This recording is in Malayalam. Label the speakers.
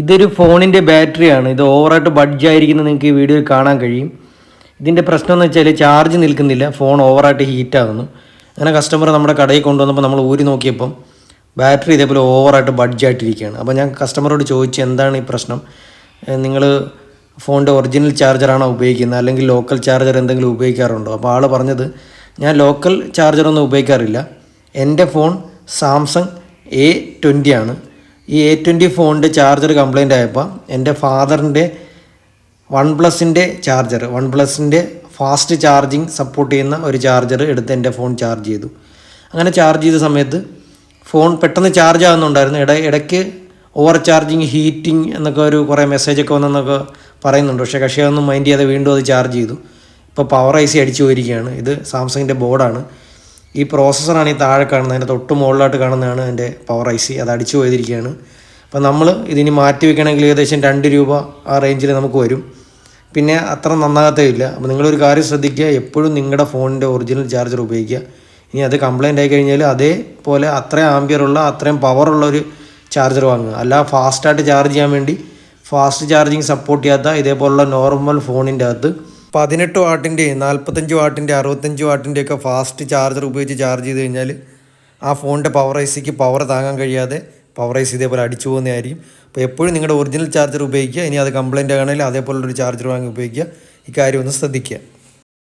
Speaker 1: ഇതൊരു ഫോണിന്റെ ബാറ്ററിയാണ്. ഇത് ഓവറായിട്ട് ബഡ്ജ് ആയിരിക്കുന്നത് നിങ്ങൾക്ക് ഈ വീഡിയോയിൽ കാണാൻ കഴിയും. ഇതിന്റെ പ്രശ്നം എന്ന് വെച്ചാൽ ചാർജ് നിൽക്കുന്നില്ല. ഫോൺ ഓവറായിട്ട് ഹീറ്റാകുന്നു അങ്ങനെ കസ്റ്റമർ നമ്മുടെ കടയിൽ കൊണ്ടുവന്നപ്പോൾ നമ്മൾ ഊരി നോക്കിയപ്പം ബാറ്ററി ഇതേപോലെ ഓവറായിട്ട് ബഡ്ജ് ആയിട്ടിരിക്കുകയാണ്. അപ്പോൾ ഞാൻ കസ്റ്റമറോട് ചോദിച്ചു എന്താണ് ഈ പ്രശ്നം? നിങ്ങൾ ഫോണിന്റെ ഒറിജിനൽ ചാർജറാണോ ഉപയോഗിക്കുന്നത്? അല്ലെങ്കിൽ ലോക്കൽ ചാർജർ എന്തെങ്കിലും ഉപയോഗിക്കാറുണ്ടോ? അപ്പോൾ ആൾ പറഞ്ഞത് ഞാൻ ലോക്കൽ ചാർജറൊന്നും ഉപയോഗിക്കാറില്ല. എന്റെ ഫോൺ സാംസങ് എ ട്വന്റി ആണ്. ഈ എ ട്വന്റി ഫോണിന്റെ ചാർജർ കംപ്ലൈന്റ് ആയപ്പോൾ എന്റെ ഫാദറിന്റെ വൺ പ്ലസിന്റെ ചാർജർ വൺ പ്ലസിന്റെ ഫാസ്റ്റ് ചാർജിങ് സപ്പോർട്ട് ചെയ്യുന്ന ഒരു ചാർജർ എടുത്ത് എന്റെ ഫോൺ ചാർജ് ചെയ്തു. അങ്ങനെ ചാർജ് ചെയ്ത സമയത്ത് ഫോൺ പെട്ടെന്ന് ചാർജ് ആകുന്നുണ്ടായിരുന്നു ഇട ഇടയ്ക്ക് ഓവർ ചാർജിങ് ഹീറ്റിംഗ് എന്നൊക്കെ ഒരു കുറേ മെസ്സേജൊക്കെ വന്നെന്നൊക്കെ പറയുന്നുണ്ട്. പക്ഷേ കക്ഷേ ഒന്നും മൈൻഡ് ചെയ്യാതെ വീണ്ടും അത് ചാർജ് ചെയ്തു. ഇപ്പോൾ പവർ ഐ സി അടിച്ചു പോയിരിക്കുകയാണ്. ഇത് സാംസങ്ങിന്റെ ബോർഡാണ് ഈ പ്രോസസ്സറാണ് ഈ താഴെ കാണുന്നത്. അതിന്റെ തൊട്ട് മുകളിലായിട്ട് കാണുന്നതാണ് എന്റെ പവർ ഐ സി അത് അടിച്ചു പോയിരിക്കുകയാണ്. അപ്പോൾ നമ്മൾ ഇതിനി മാറ്റി വെക്കണമെങ്കിൽ ഏകദേശം രണ്ട് രൂപ ആ റേഞ്ചിൽ നമുക്ക് വരും. പിന്നെ അത്ര നന്നാകത്തേ ഇല്ല അപ്പോൾ നിങ്ങളൊരു കാര്യം ശ്രദ്ധിക്കുക. എപ്പോഴും നിങ്ങളുടെ ഫോണിന്റെ ഒറിജിനൽ ചാർജർ ഉപയോഗിക്കുക. ഇനി അത് കംപ്ലൈന്റ് ആയി കഴിഞ്ഞാൽ അതേപോലെ അത്രയും ആംബിയറുള്ള അത്രയും പവറുള്ള ഒരു ചാർജർ വാങ്ങുക. അല്ല ഫാസ്റ്റായിട്ട് ചാർജ് ചെയ്യാൻ വേണ്ടി ഫാസ്റ്റ് ചാർജിങ് സപ്പോർട്ട് ചെയ്യാത്ത ഇതേപോലുള്ള നോർമൽ ഫോണിന്റെ അകത്ത് പതിനെട്ട് വാട്ടിന്റെ നാൽപ്പത്തഞ്ച് വാട്ടിന്റെ അറുപത്തഞ്ച് വാട്ടിന്റെ ഒക്കെ ഫാസ്റ്റ് ചാർജർ ഉപയോഗിച്ച് ചാർജ് ചെയ്ത് കഴിഞ്ഞാൽ ആ ഫോണിന്റെ പവർ ഐ സിക്ക് പവർ താങ്ങാൻ കഴിയാതെ പവർ ഐ സി ഇതേപോലെ അടിച്ചു പോകുന്നതായിരിക്കും അപ്പോൾ എപ്പോഴും നിങ്ങളുടെ ഒറിജിനൽ ചാർജർ ഉപയോഗിക്കുക. ഇനി അത് കംപ്ലൈന്റ് ആണെങ്കിൽ അതേപോലുള്ളൊരു ചാർജർ വാങ്ങി ഉപയോഗിക്കുക. ഇക്കാര്യം ഒന്ന് ശ്രദ്ധിക്കുക.